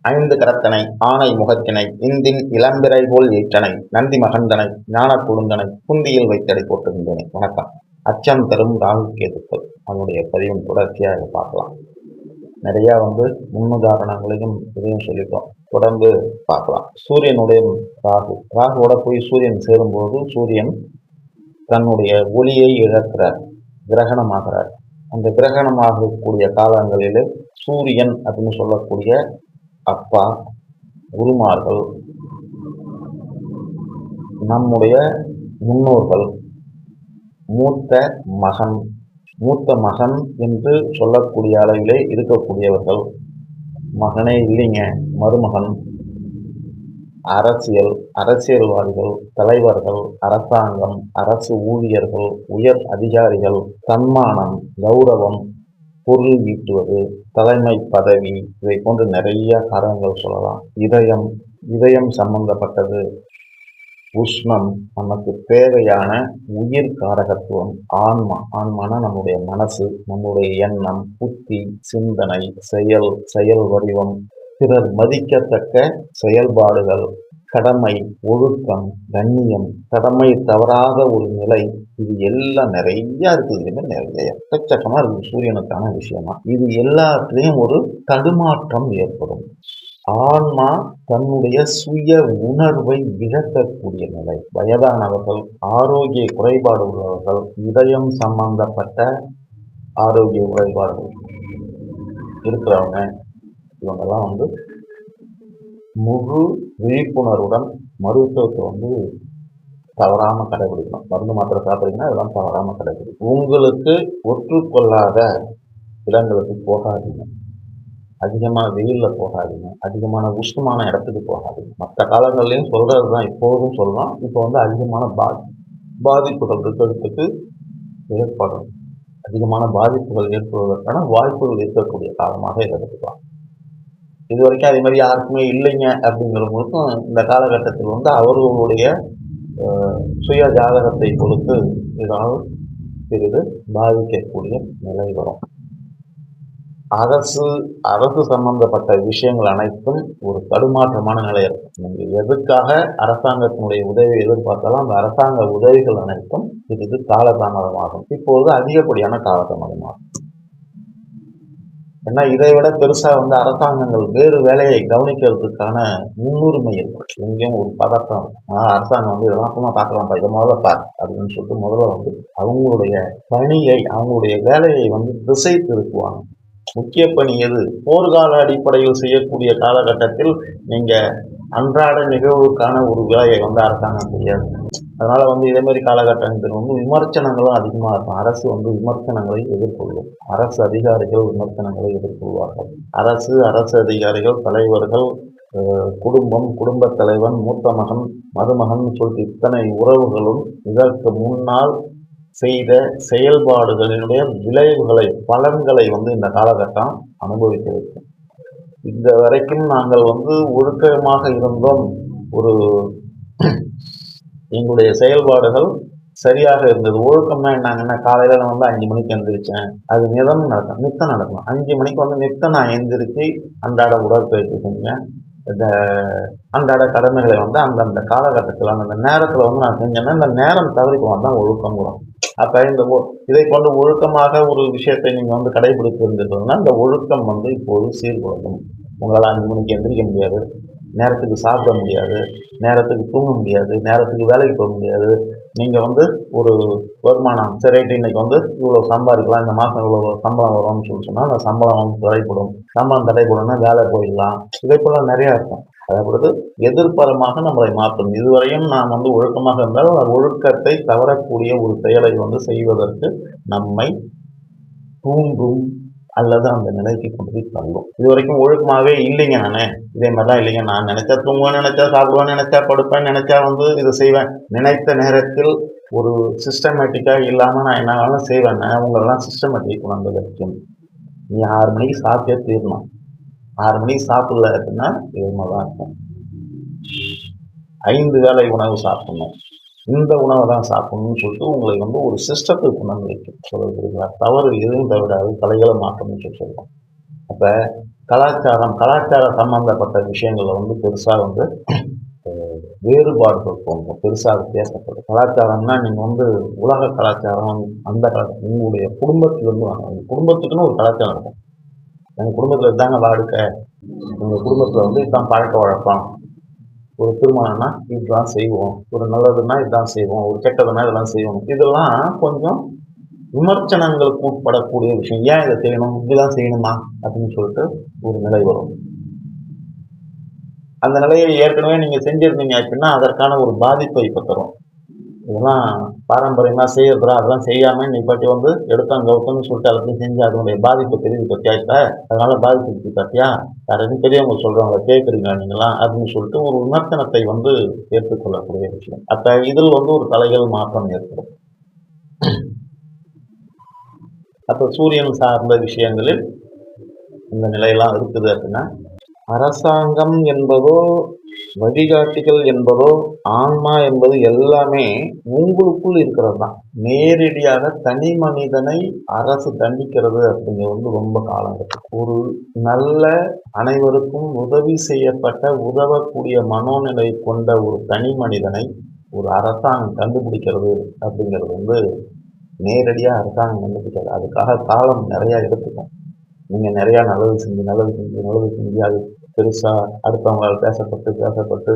ஐந்து கரத்தனை ஆணை முகத்தினை இந்தின் இளம்பிறை போல் ஏற்றனை நந்தி மகந்தனை ஞான குழுந்தனை குந்தியில் வைத்தடை போட்டிருந்தேனே வணக்கம். அச்சம் தரும் ராகு கேதுக்கள். அதனுடைய பதிவின் தொடர்ச்சியாக பார்க்கலாம். நிறைய வந்து முன்னுதாரணங்களையும் இதையும் சொல்லிட்டோம். தொடர்ந்து பார்க்கலாம். சூரியனுடைய ராகு. ராகுவோட போய் சூரியன் சேரும்போது சூரியன் தன்னுடைய ஒளியை இழக்கிறார். கிரகணமாகிறார். அந்த கிரகணமாகக்கூடிய காலங்களில் சூரியன் அப்படின்னு சொல்லக்கூடிய அப்பா குருமார்கள் நம்முடைய முன்னோர்கள் மூத்த மகன் மூத்த மகன் என்று சொல்லக்கூடிய அளவிலே இருக்கக்கூடியவர்கள். மகனே இல்லைங்க மருமகன். அரசியல் அரசியல்வாதிகள் தலைவர்கள் அரசாங்கம் அரசு ஊழியர்கள் உயர் அதிகாரிகள் சன்மானம் கௌரவம் பொருள் ஈட்டுவது தலைமை பதவி இதை போன்று நிறைய காரணங்கள் சொல்லலாம். இதயம் இதயம் சம்பந்தப்பட்டது. உஷ்ணம் நமக்கு தேவையான உயிர் காரகத்துவம் ஆன்மா ஆன்மானா நம்முடைய மனசு நம்முடைய எண்ணம் புத்தி சிந்தனை செயல் செயல் வடிவம் பிறர் மதிக்கத்தக்க செயல்பாடுகள் கடமை ஒழுக்கம் கண்ணியம் கடமை தவறாத ஒரு நிலை இது எல்லாம் நிறைய இருக்குது இதுல நிறைய எக்கச்சக்கமா இருக்கு. சூரியனுக்கான விஷயமா. இது எல்லாத்துலேயும் ஒரு தடுமாற்றம் ஏற்படும். ஆன்மா தன்னுடைய சுய உணர்வை இழக்கக்கூடிய நிலை. வயதானவர்கள் ஆரோக்கிய குறைபாடு உள்ளவர்கள் இதயம் சம்பந்தப்பட்ட ஆரோக்கிய குறைபாடு இருக்கிறவங்க இவங்கெல்லாம் வந்து முழு விழிப்புணர்வுடன் மருத்துவத்தை வந்து தவறாமல் கடைபிடிக்கணும். மருந்து மாத்திரை சாப்பிட்றீங்கன்னா இதெல்லாம் தவறாமல் கடைபிடிக்கும் உங்களுக்கு ஒற்றுக்கொள்ளாத இடங்களுக்கு போகாதீங்க. அதிகமாக வெயிலில் போகாதீங்க. அதிகமான உஷ்ணமான இடத்துக்கு போகாதீங்க. மற்ற காலங்கள்லையும் சொல்கிறது தான் இப்போதும் சொல்லலாம். இப்போ வந்து அதிகமான பா பாதிப்புகள் இருக்கிறதுக்கு ஏற்படும். அதிகமான பாதிப்புகள் ஏற்படுவதற்கான வாய்ப்புகள் இருக்கக்கூடிய காலமாக இதை எடுத்துக்கலாம். இது வரைக்கும் அதே மாதிரி யாருக்குமே இல்லைங்க அப்படிங்கிறவங்களுக்கும் இந்த காலகட்டத்தில் வந்து அவர்களுடைய சுய ஜாதகத்தை பொறுத்து இதனால் சிறிது பாதிக்கக்கூடிய நிலை வரும். அரசு அரசு சம்பந்தப்பட்ட விஷயங்கள் அனைத்தும் ஒரு தடுமாற்றமான நிலை இருக்கும். நீங்கள் எதுக்காக அரசாங்கத்தினுடைய உதவியை எதிர்பார்த்தாலும் அந்த அரசாங்க உதவிகள் அனைத்தும் சிறிது காலதாமதமாகும். இப்போது அதிகப்படியான காலதாமதமாகும். ஏன்னா இதை விட பெருசாக வந்து அரசாங்கங்கள் வேறு வேலையை கவனிக்கிறதுக்கான முன்னுரிமை இருக்கு எங்கேயும் ஒரு பதட்டம் ஆனால் அரசாங்கம் வந்து இதெல்லாம் சும்மா பார்க்கலாம்ப்பா இதை முதல்ல பார் அப்படின்னு சொல்லிட்டு முதல்ல வந்து அவங்களுடைய பணியை அவங்களுடைய வேலையை வந்து திசை திருப்புவாங்க. முக்கிய பணி எது? போர்க்கால அடிப்படையில் செய்யக்கூடிய காலகட்டத்தில் நீங்கள் அன்றாட நிகழ்வுக்கான ஒரு வேலையை வந்து அரசாங்கம் செய்யாது. அதனால் வந்து இதேமாரி மாதிரி காலகட்டத்தில் வந்து விமர்சனங்களும் அதிகமாக இருக்கும். அரசு வந்து விமர்சனங்களை எதிர்கொள்ளும். அரசு அதிகாரிகள் விமர்சனங்களை எதிர்கொள்வார்கள். அரசு அரசு அதிகாரிகள் தலைவர்கள் குடும்பம் குடும்பத் தலைவன் மூத்த மகன் மருமகன் சொல்லிட்டு இத்தனை உறவுகளும் இதற்கு முன்னால் செய்த செயல்பாடுகளினுடைய விளைவுகளை பலன்களை வந்து இந்த காலகட்டம் அனுபவிக்க வைக்கும் இந்த வரைக்கும் நாங்கள் வந்து ஒழுக்கமாக இருந்தோம். ஒரு எங்களுடைய செயல்பாடுகள் சரியாக இருந்தது. ஒழுக்கம்னா என்னங்கன்னா காலையில் நான் வந்து அஞ்சு மணிக்கு எந்திரிச்சேன். அது நிதம் நடக்கும் நித்தம் நடக்கும். அஞ்சு மணிக்கு வந்து நித்தம் நான் எந்திரிச்சு அன்றாட உடற்பயிற்சி செஞ்சேன். இந்த அன்றாட கடமைகளை வந்து அந்தந்த காலகட்டத்தில் அந்தந்த நேரத்தில் வந்து நான் செஞ்சேன்னா இந்த நேரம் தவறி தான் ஒழுக்கம் கூடும் அப்போ இந்த இதை கொண்டு ஒழுக்கமாக ஒரு விஷயத்தை நீங்கள் வந்து கடைபிடித்து இருந்ததுன்னா இந்த ஒழுக்கம் வந்து இப்போது சீர்குலையும். உங்களால் அஞ்சு மணிக்கு எந்திரிக்க முடியாது. நேரத்துக்கு சாப்பிட முடியாது நேரத்துக்கு தூங்க முடியாது நேரத்துக்கு வேலைக்கு போக முடியாது. நீங்கள் வந்து ஒரு வருமானம் சரி இன்றைக்கி வந்து இவ்வளோ சம்பாதிக்கலாம் இந்த மாதம் இவ்வளோ சம்பளம் வரும்னு சொல்லி சொன்னால் அந்த சம்பளம் வந்து தடைப்படும் சம்பளம் தடைப்படும்னா வேலை போயிடலாம். இதை போல நிறையா இருக்கும். அதாவது எதிர்பரமாக நம்மளை மாற்றும். இதுவரையும் நாம் வந்து ஒழுக்கமாக இருந்தால் ஒழுக்கத்தை தவறக்கூடிய ஒரு செயலை வந்து செய்வதற்கு நம்மை தூண்டும். அல்லது அந்த நிலைக்கு கொண்டு போய் தள்ளும். இது வரைக்கும் ஒழுக்கமாகவே இல்லைங்க நானே. இதே மாதிரிலாம் இல்லைங்க. நான் நினைச்சா தூங்குவேன் நினைச்சா சாப்பிடுவேன் நினைச்சா படுப்பேன் நினைச்சா வந்து இதை செய்வேன். நினைத்த நேரத்தில் ஒரு சிஸ்டமேட்டிக்காக இல்லாமல் நான் என்ன வேணாலும் செய்வேன் உங்களெல்லாம் சிஸ்டமேட்டிக் கொண்டு வரைக்கும் நீ ஆறு மணிக்கு சாப்பிட்டே தீரணும். ஆறு மணிக்கு சாப்பிடல அப்படின்னா இது தான் இருக்கும் ஐந்து வேலை உணவு சாப்பிடணும். இந்த உணவை தான் சாப்பிடணும்னு சொல்லிட்டு உங்களை வந்து ஒரு சிஸ்டத்துக்கு கொண்டாந்து வைக்கும். தவறு எதுவும் தவிடாது கலைகளை மாற்றணும்னு சொல்லி சொல்லுவோம் அப்போ கலாச்சாரம் கலாச்சார சம்பந்தப்பட்ட விஷயங்களில் வந்து பெருசாக வந்து வேறுபாடுகள் தோன்றும். பெருசாக பேசப்படும் கலாச்சாரம்னா நீங்கள் வந்து உலக கலாச்சாரம் அந்த கலாச்சாரம் உங்களுடைய குடும்பத்திலிருந்து வாங்க உங்கள் குடும்பத்துக்குன்னு ஒரு கலாச்சாரம் இருக்கும். எங்கள் குடும்பத்தில் இதாங்க வாடுக்க. எங்கள் குடும்பத்தில் வந்து இதுதான் பழக்க வழக்கம். ஒரு திருமணம்னா இதுதான் செய்வோம். ஒரு நல்லதுன்னா இதுதான் செய்வோம். ஒரு கெட்டதுன்னா இதெல்லாம் செய்வோம். இதெல்லாம் கொஞ்சம் விமர்சனங்களுக்கு உட்படக்கூடிய விஷயம். ஏன் இதை செய்யணும்? இப்படிதான் செய்யணுமா? அப்படின்னு சொல்லிட்டு ஒரு நிலை வரும். அந்த நிலையை ஏற்கனவே நீங்கள் செஞ்சுருந்தீங்க அப்படின்னா அதற்கான ஒரு பாதிப்பை இப்போ தரும். இதெல்லாம் பாரம்பரியமாக செய்யறதுல அதெல்லாம் செய்யாம நீ பாட்டி வந்து எடுத்தாங்க கவுத்தன்னு சொல்லிட்டு அதை செஞ்சு அதனுடைய பாதிப்பு தெரியுது பத்தியா இப்போ அதனால பாதிப்பு பத்தியா யாரும் பெரியவங்க சொல்கிறாங்க கேட்குறீங்க நீங்களாம் அப்படின்னு சொல்லிட்டு ஒரு விமர்சனத்தை வந்து ஏற்றுக்கொள்ளக்கூடிய விஷயம். அப்போ இதில் வந்து ஒரு தலைகள் மாற்றம் ஏற்படும். அப்போ சூரியன் சார்ந்த விஷயங்களில் இந்த நிலையெல்லாம் இருக்குது அப்படின்னா அரசாங்கம் என்பதோ வழிகாட்டிகள் என்பதோ ஆன்மா என்பது எல்லாமே உங்களுக்குள் இருக்கிறது தான் நேரடியாக தனி மனிதனை அரசு தண்டிக்கிறது அப்படிங்கிறது வந்து ரொம்ப காலம் ஒரு நல்ல அனைவருக்கும் உதவி செய்யப்பட்ட உதவக்கூடிய மனோநிலை கொண்ட ஒரு தனி மனிதனை ஒரு அரசாங்கம் கண்டுபிடிக்கிறது அப்படிங்கிறது வந்து நேரடியாக அரசாங்கம் கண்டுபிடிக்காது. அதுக்காக காலம் நிறையா எடுத்துக்கும். நீங்கள் நிறையா நல்லது செஞ்சு நல்லது செஞ்சு நல்லது செஞ்சு அது பெருசாக அடுத்தவங்களால் பேசப்பட்டு பேசப்பட்டு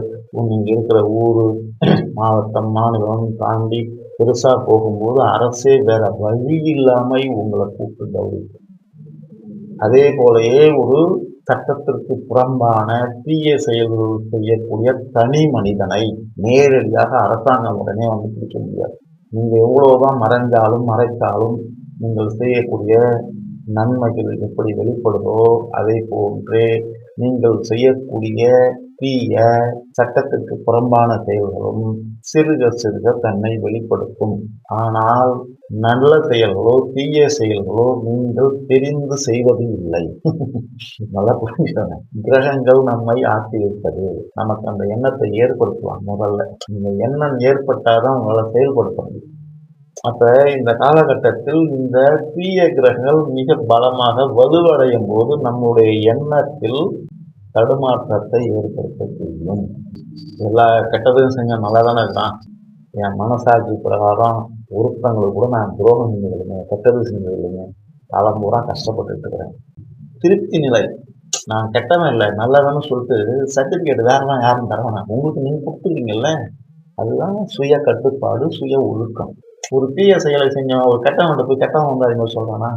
நீங்கள் இருக்கிற ஊர் மாவட்டம் மாநிலம் தாண்டி பெருசாக போகும்போது அரசே வேற வழி இல்லாமல் உங்களை கூப்பிட்டு கௌரவிக்கும் அதே போலயே ஒரு சட்டத்திற்கு புறம்பான தீய செயல்கள் செய்யக்கூடிய தனி மனிதனை நேரடியாக அரசாங்கம் உடனே வந்து பிடிக்க முடியாது. நீங்கள் எவ்வளோதான் மறைஞ்சாலும் மறைத்தாலும் நீங்கள் செய்யக்கூடிய நன்மைகள் எப்படி வெளிப்படுதோ அதே போன்றே நீங்கள் செய்யக்கூடிய தீய சட்டத்திற்கு புறம்பான செயல்களும் சிறுக சிறுக தன்னை வெளிப்படுத்தும். ஆனால் நல்ல செயல்களோ தீய செயல்களோ நீங்கள் தெரிந்து செய்வது இல்லை. நல்லா புரிஞ்சுக்கோங்க. கிரகங்கள் நம்மை ஆட்டி வைப்பது நமக்கு அந்த எண்ணத்தை ஏற்படுத்துவாங்க முதல்ல. இந்த எண்ணம் ஏற்பட்டாதான் உங்களை செயல்படுத்த முடியும். அப்ப இந்த காலகட்டத்தில் இந்த தீய கிரகங்கள் மிக பலமாக வலுவடையும் போது நம்முடைய எண்ணத்தில் தடுமாற்றத்தை ஏற்படுத்த செய்யும். எல்லா கெட்டதையும் செஞ்ச நல்லா தானே இருக்கான். என் மனசாட்சி பிரகாரம் ஒருத்தங்களுக்கு கூட நான் துரோகம் செஞ்சதில்லைங்க கெட்டது செஞ்சதில்லைங்க காலம் பூரா கஷ்டப்பட்டுட்டு இருக்கிறேன். திருப்தி நிலை. நான் கெட்டவன் இல்லை நல்லவன்னு சொல்லிட்டு சர்டிஃபிகேட் வேறலாம் யாரும் தரவேன் உங்களுக்கு நீங்கள் கொடுத்துருக்கீங்கல்ல? அதுதான் சுய கட்டுப்பாடு சுய ஒழுக்கம். ஒரு தீய செயலை செஞ்சவன் ஒரு கெட்டவன்கிட்ட போய் கெட்டவன் வந்து அவங்க சொல்றானா?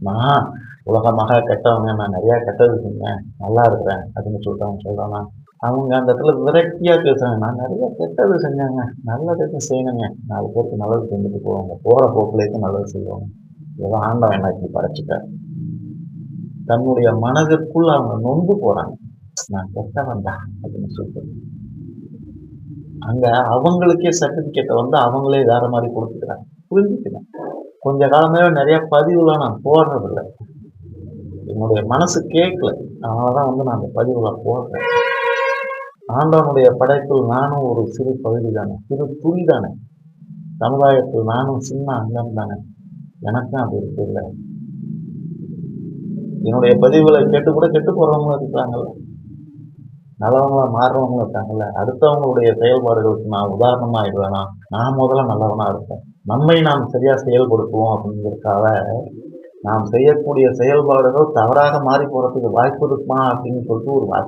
நான் உலகமாக கெட்டவங்க நான் நிறைய கெட்டது செஞ்சேன் நல்லா இருக்கிறேன் அப்படின்னு சொல்லிட்டு சொல்றானா? அவங்க அந்த இடத்துல விரட்டியாக பேசுறாங்க. நான் நிறைய கெட்டது செஞ்சாங்க. நல்லது செய்யணுங்க. நாலு பேருக்கு நல்லது செஞ்சுட்டு போவாங்க. போகிற போக்குலேயும் நல்லது செய்வாங்க. ஏதோ ஆண்டவன் என்ன இப்படி படைச்சிட்டார். தன்னுடைய மனதிற்குள் அவங்க நொந்து போகிறாங்க நான் கெட்டவன்டா அப்படின்னு சொல்லிட்டு அங்க அவங்களுக்கே சர்டிபிகேட்டை வந்து அவங்களே வேற மாதிரி கொடுத்துக்கிறாங்க. புரிஞ்சுக்கிறேன் கொஞ்ச காலமே நிறைய பதிவுலாம் நான் போடுறதில்ல. என்னுடைய மனசு கேட்கல. அதனாலதான் வந்து நான் அந்த பதிவுல போடுறேன். ஆண்டவனுடைய படைப்பில் நானும் ஒரு சிறு பகுதி தானே சிறு துளி தானே. சமுதாயத்தில் நானும் சின்ன அங்கம் தானே. எனக்கும் அது இருக்கு இல்லை என்னுடைய பதிவுகளை கேட்டு கூட கெட்டு போறவங்களும் இருக்கிறாங்கல்ல. நல்லவங்களா மாறுறவங்களும் இருக்காங்கல்ல. அடுத்தவங்களுடைய செயல்பாடுகளுக்கு நான் உதாரணமா ஆயிடுவேனா நான் முதல்ல நல்லவனா இருப்பேன். நம்மை நாம் சரியா செயல்படுத்துவோம் அப்படிங்கிறதுக்காக நாம் செய்யக்கூடிய செயல்பாடுகள் தவறாக மாறி போறதுக்கு வாய்ப்பு இருக்குமா அப்படின்னு சொல்லிட்டு ஒரு வா-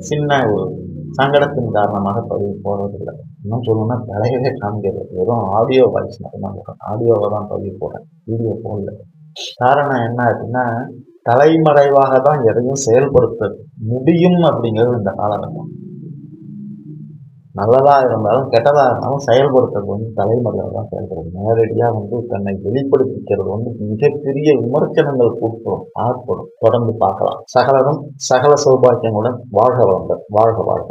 சின்ன ஒரு சங்கடத்தின் காரணமாக பதிவு போடுறதில்லை இன்னும் சொல்லணும்னா தலையவே காமிக்கிறது வெறும் ஆடியோ வாய்ஸ் மட்டும்தான் போகிறேன் ஆடியோவை தான் பதிவு போடுறேன் வீடியோ போடல. காரணம் என்ன அப்படின்னா தலைமறைவாக தான் எதையும் செயல்படுத்துறது. முடியும் அப்படிங்கிறது இந்த காலகட்டம். நல்லதா இருந்தாலும் கெட்டதா இருந்தாலும் செயல்படுத்துறது வந்து தலைமறைவாக தான் செயல்படுது நேரடியாக வந்து தன்னை வெளிப்படுத்திக்கிறது வந்து மிகப்பெரிய விமர்சனங்கள் கூட்டம் ஆட்படும் தொடர்ந்து பார்க்கலாம். சகலரும் சகல சௌபாக்கியங்களுடன் வாழ்க வளர்ந்த வாழ்க வாழ்க.